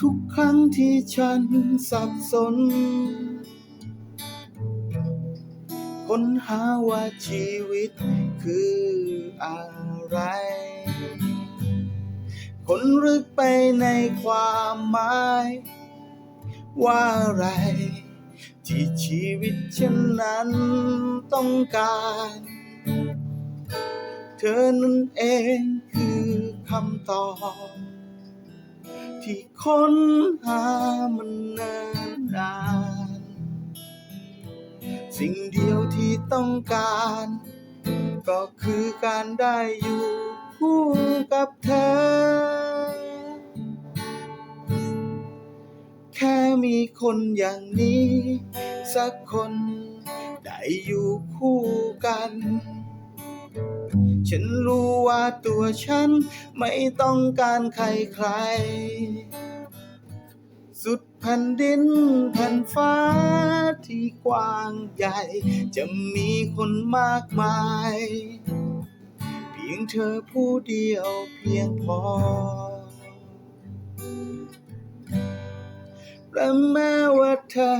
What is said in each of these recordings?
ทุกครั้งที่ฉันสับสน ค้นหาว่าชีวิตคืออะไร คนลึกไปในความหมาย ว่าอะไร ที่ชีวิตฉันนั้นต้องการ เธอนั้นเองคือคำตอบ ที่ค้นหามันเนินนาน สิ่งเดียวที่ต้องการ ก็คือการได้อยู่คู่กับเธอ มีคนอย่างนี้ สักคน ได้อยู่คู่กัน ฉันรู้ว่าตัวฉันไม่ต้องการใครใคร สุดแผ่นดินแผ่นฟ้าที่กว้างใหญ่ จะมีคนมากมาย เพียงเธอผู้เดียวเพียงพอ และแม้ว่าเธอ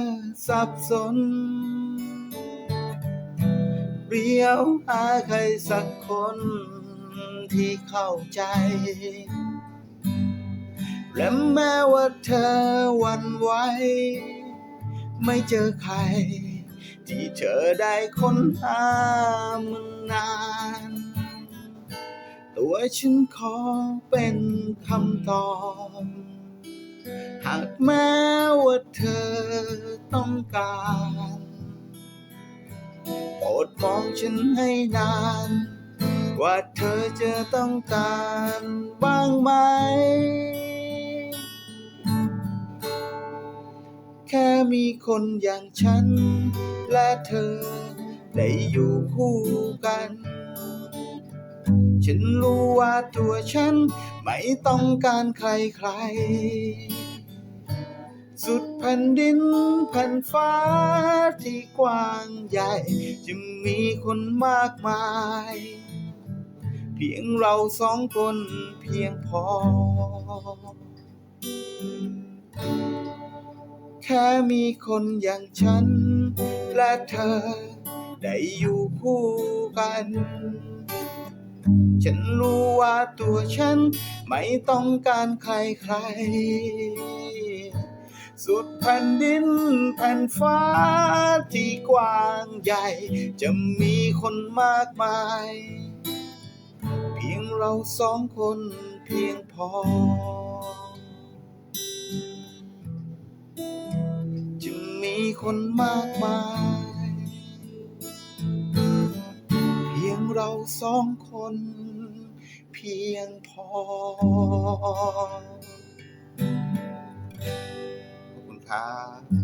สับสน เรียวหาใครสักคนที่เข้าใจ และแม้ว่าเธอวันไหวไม่เจอใคร ที่เธอได้ค้นหามานาน ตัวฉันขอเป็นคำตอบ หากแม้ว่าเธอต้องการโปรดมองฉันให้นาน ว่าเธอจะต้องการบ้างไหม แค่มีคนอย่างฉัน และเธอได้อยู่คู่กัน ฉันรู้ว่าตัวฉันไม่ต้องการใครใคร สุดแผ่นดินแผ่นฟ้าที่กว้างใหญ่จะมีคนมากมาย เพียงเราสองคนเพียงพอ แค่มีคนอย่างฉัน และเธอได้อยู่คู่กัน ฉันรู้ว่าตัวฉันไม่ต้องการใครใคร สุดแผ่นดินแผ่นฟ้าที่กว้างใหญ่ จะมีคนมากมาย เพียงเราสองคนเพียงพอ จะมีคนมากมาย เพียงเราสองคนเพียงพอ high.